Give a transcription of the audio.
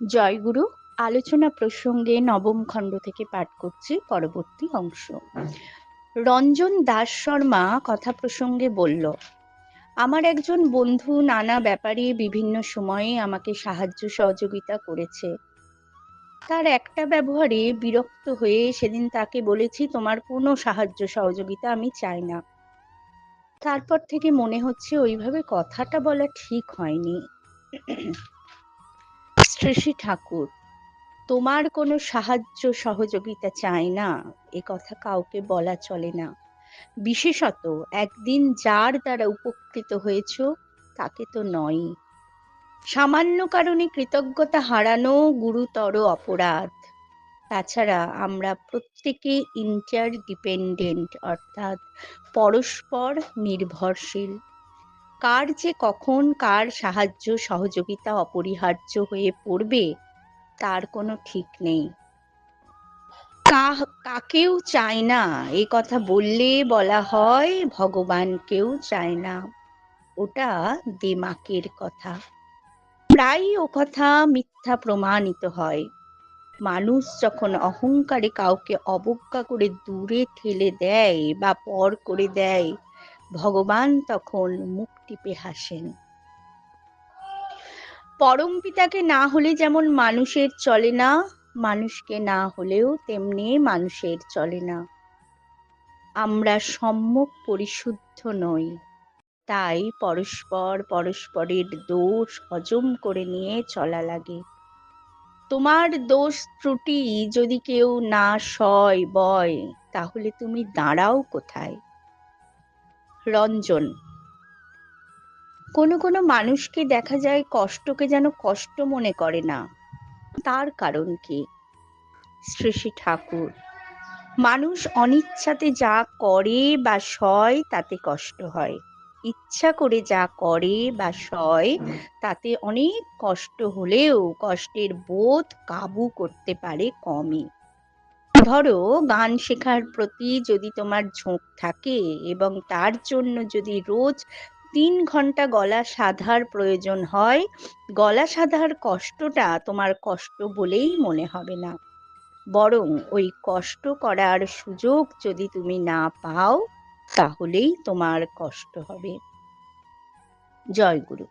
জয়গুরু আলোচনা প্রসঙ্গে নবম খণ্ড থেকে পাঠ করছি, পরবর্তী অংশ। রঞ্জন দাস শর্মা কথা প্রসঙ্গে বলল, আমার একজন বন্ধু নানা ব্যাপারে বিভিন্ন সময়ে আমাকে সাহায্য সহযোগিতা করেছে। তার একটা ব্যবহারে বিরক্ত হয়ে সেদিন তাকে বলেছি, তোমার কোনো সাহায্য সহযোগিতা আমি চাই না। তারপর থেকে মনে হচ্ছে ওইভাবে কথাটা বলা ঠিক হয়নি। শ্রী ঠাকুর, তোমার কোনো সাহায্য সহযোগিতা চাই না? এ কথা কাউকে বলা চলে না। বিশেষত একদিন যার দ্বারা উপকৃত হয়েছ, তাকে তো নয়। সামান্য কারণে কৃতজ্ঞতা হারানো গুরুতর অপরাধ। তাছাড়া আমরা প্রত্যেকে ইন্টার ডিপেন্ডেন্ট অর্থাৎ পরস্পর নির্ভরশীল। কার যে কখন কার সাহায্য সহযোগিতা অপরিহার্য হয়ে পড়বে, তার কোনো ঠিক নেই। কাকেও চায় না, এ কথা বললে বলা হয় ভগবানকেও চায় না। ওটা দেমাকের কথা। প্রায় ও কথা মিথ্যা প্রমাণিত হয়। মানুষ যখন অহংকারে কাউকে অবজ্ঞা করে দূরে ঠেলে দেয় বা পর করে দেয় ভগবান তখন মুখ টিপে হাসেন। পরম পিতাকে না হলে যেমন মানুষের চলে না, মানুষকে না হলেও তেমনি মানুষের চলে না। আমরা সম্যক পরিশুদ্ধ নই, তাই পরস্পর পরস্পরের দোষ হজম করে নিয়ে চলা লাগে। তোমার দোষ ত্রুটি যদি কেউ না সয়, বয়, তাহলে তুমি দাঁড়াও কোথায়? রঞ্জন। কোনো কোনো মানুষকে দেখা যায় কষ্টকে যেন কষ্ট মনে করে না। তার কারণ কি? শ্রী ঠাকুর, মানুষ অনিচ্ছাতে যা করে বা সয় তাতে কষ্ট হয়। ইচ্ছা করে যা করে বা সয় তাতে অনেক কষ্ট হলেও কষ্টের বোধ কাবু করতে পারে কমই। ধরো, গান শেখার প্রতি যদি তোমার ঝোঁক থাকে এবং তার জন্য যদি রোজ তিন ঘণ্টা গলা সাধার প্রয়োজন হয়, গলা সাধার কষ্টটা তোমার কষ্ট বলেই মনে হবে না। বরং ওই কষ্ট করার সুযোগ যদি তুমি না পাও, তাহলেই তোমার কষ্ট হবে। জয় গুরু